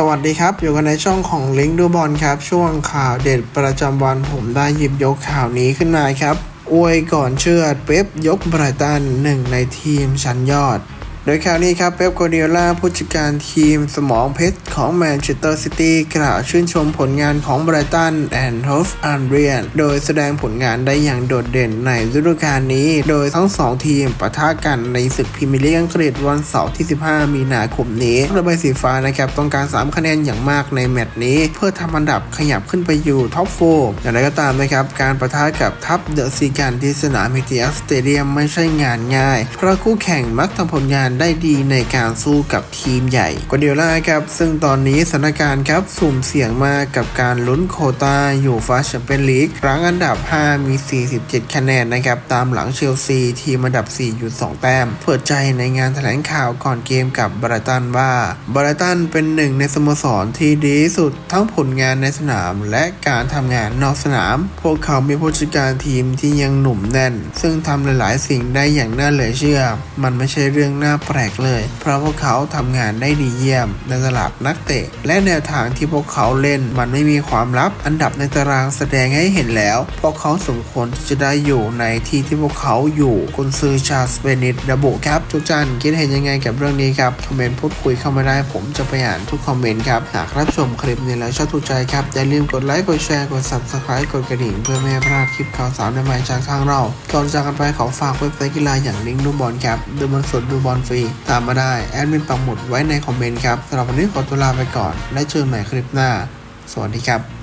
สวัสดีครับ อยู่กันในช่องของลิงก์ดูบอลครับ ช่วงข่าวเด็ดประจำวันผมได้หยิบยกข่าวนี้ขึ้นมาครับ อวยก่อนเชื่อดเป๊ปยกไบรตันหนึ่งในทีมชั้นยอด โดยข่าวนี้ครับเป๊ปกัวเดียล่าผู้จัดการทีมสมองเพชรของแมนเชสเตอร์ซิตี้กล่าวชื่นชมผลงานของไบรตันแอนด์โฮฟอันเรียนโดยแสดงผลงานได้อย่างโดดเด่นในฤดูกาลนี้ โดยทั้งสองทีมปะทะกันในศึกพรีเมียร์ลีกอังกฤษวันเสาร์ที่ 15 มีนาคมนี้ระบายสีฟ้านะครับต้องการ 3 คะแนนอย่างมากในแมตช์นี้ เพื่อทำอันดับขยับขึ้นไปอยู่ท็อปโฟอย่างไรก็ตามนะครับการปะทะกับทัพเดอะซีกันที่สนามมิติอัสเตเดียมไม่ใช่งานง่าย เพราะคู่แข่งมักทำผลงานได้ดีในการสู้กับทีมใหญ่กวเดียล่าครับ ซึ่งตอนนี้สถานการณ์ครับสุ่มเสี่ยงมากกับการลุ้นโคตาอยู่ฟาแชมเปี้ยนลีกรั้งอันดับ 5 มี 47 คะแนนนะครับตามหลังเชลซีทีมอันดับ 4 อยู่ 2 แต้ม เปิดใจในงานแถลงข่าวก่อนเกมกับบรตันว่าบรตันเป็นหนึ่งในสโมสรที่ดีที่สุดทั้งผลงานในสนามและการทำงานนอกสนาม พวกเขามีผู้จัดการทีมที่ยังหนุ่มแน่น ซึ่งทำหลาย ๆ สิ่งได้อย่างน่าเหลือเชื่อ มันไม่ใช่เรื่องน่าปลกเลย เพราะพวกเขาทำงานได้ดีเยี่ยม ในตลาดนักเตะ และแนวทางที่พวกเขาเล่นมันไม่มีความลับ อันดับในตารางแสดงให้เห็นแล้ว พวกเขาสมควรที่จะได้อยู่ในที่ที่พวกเขาอยู่กุนซือชาสเปนิดระบุครับ ทุกท่านคิดเห็นยังไงกับเรื่องนี้ครับ คอมเมนต์พูดคุยเข้ามาได้ ผมจะไปอ่านทุกคอมเมนต์ครับ หากรับชมคลิปนี้แล้วชอบถูกใจครับ อย่าลืมกดไลค์กดแชร์กด subscribe กดกระดิ่งเพื่อไม่ให้พลาดคลิปข่าวสารใหม่จากทางเรา ก่อนจากกันไปขอฝากเว็บไซต์กีฬาอย่างลิงก์ดูบอลครับดูบอลสดดูบอลฟรีรีตามมาได้แอดมินปักหมุดไว้ในคอมเมนต์ครับสำหรับวันนี้ขอตัวลาไปก่อนและเจอกันใหม่คลิปหน้า สวัสดีครับ